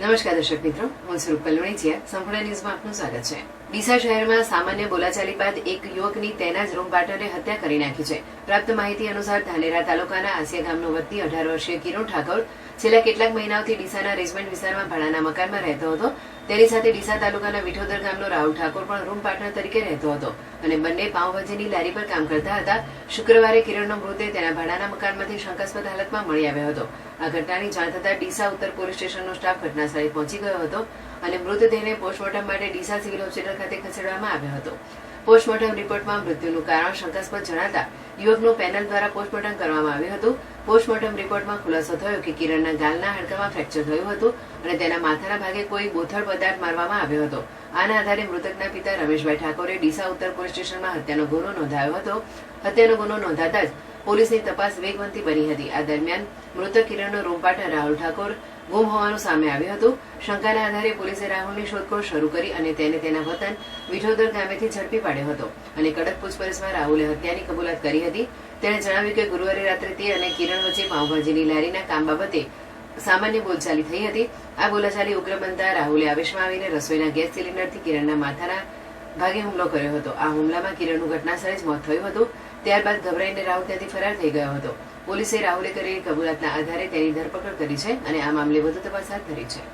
નમસ્કાર દર્શક મિત્રો, હું સ્વરૂપ પલવણીચિયા સંપૂર્ણ ન્યૂઝમાં આપનું સ્વાગત છે. ડીસા શહેરમાં સામાન્ય બોલાચાલી બાદ એક યુવકની તેના જ રૂમ પાર્ટનરે હત્યા કરી નાખી છે. પ્રાપ્ત માહિતી અનુસાર ધાનેરા તાલુકાના આસિયા ગામનો વતની અઢાર વર્ષીય કિરણ ઠાકોર છેલ્લા કેટલાક મહિનાઓથી ડીસાના રેજમેન્ટ વિસ્તારમાં ભાડાના મકાનમાં રહેતો હતો. તેની સાથે ડીસા તાલુકાના વિઠોદર ગામનો રાહુલ ઠાકોર પણ રૂમ પાર્ટનર તરીકે રહેતો હતો. અને બંને પાઉંભાજીની લારી પર કામ કરતા હતા. શુક્રવારે કિરણનો મૃતદેહ તેના ભાડાના મકાનમાંથી શંકાસ્પદ હાલતમાં મળી આવ્યો હતો. આ ઘટનાની જાણ થતાં ડીસા ઉત્તર પોલીસ સ્ટેશનનો સ્ટાફ ઘટનાસ્થળે પહોંચી ગયો હતો. અને મૃતદેહને પોસ્ટમોર્ટમ માટે ડીસા સિવિલ હોસ્પિટલ ખાતે ખસેડવામાં આવ્યો હતો. પોસ્ટમોર્ટમ રિપોર્ટમાં મૃત્યુનું કારણ શંકાસ્પદ જણાતા યુવકનું પેનલ દ્વારા પોસ્ટમોર્ટમ કરવામાં આવ્યું હતું. પોસ્ટમોર્ટમ રિપોર્ટમાં ખુલાસો થયો કે કિરણના ગાલના હાડકામાં ફ્રેક્ચર થયું હતું અને તેના માથાના ભાગે કોઈ બોથળ પદાર્થ મારવામાં આવ્યો હતો. આના આધારે મૃતકના પિતા રમેશભાઈ ઠાકોરે ડીસા ઉત્તર પોલીસ સ્ટેશનમાં હત્યાનો ગુનો નોંધાયો હતો. હત્યાનો ગુનો નોંધાતા જ પોલીસની તપાસ વેગવંતી બની હતી. આ દરમિયાન મૃતક કિરણનો રૂમપાટા રાહુલ ઠાકોર ગુમ હોવાનું સામે આવ્યું હતું. શંકાના આધારે પોલીસે રાહુલની શોધખોળ શરૂ કરી અને તેને તેના વતન વિઠોદર ગામેથી ઝડપી પાડ્યો હતો અને કડક પૂછપરછમાં રાહુલે હત્યાની કબૂલાત કરી હતી. તેણે જણાવ્યું કે ગુરુવારે રાત્રે તે અને કિરણ વચ્ચે પાઉભાજીની લારીના કામ બાબતે સામાન્ય બોલચાલી થઈ હતી. આ બોલાચાલી ઉગ્ર બનતા રાહુલે આવેશમાં આવીને રસોઈના ગેસ સિલિન્ડરથી કિરણના માથાના ભાગે હુમલો કર્યો હતો. આ હુમલામાં કિરણનું ઘટનાસ્થળે જ મોત થયું હતું. ત્યારબાદ ગભરાઈને રાહુલ ત્યાંથી ફરાર થઈ ગયો હતો. પોલીસે રાહુલે કરેલી કબૂલાતના આધારે તેની ધરપકડ કરી છે અને આ મામલે વધુ તપાસ હાથ ધરી છે.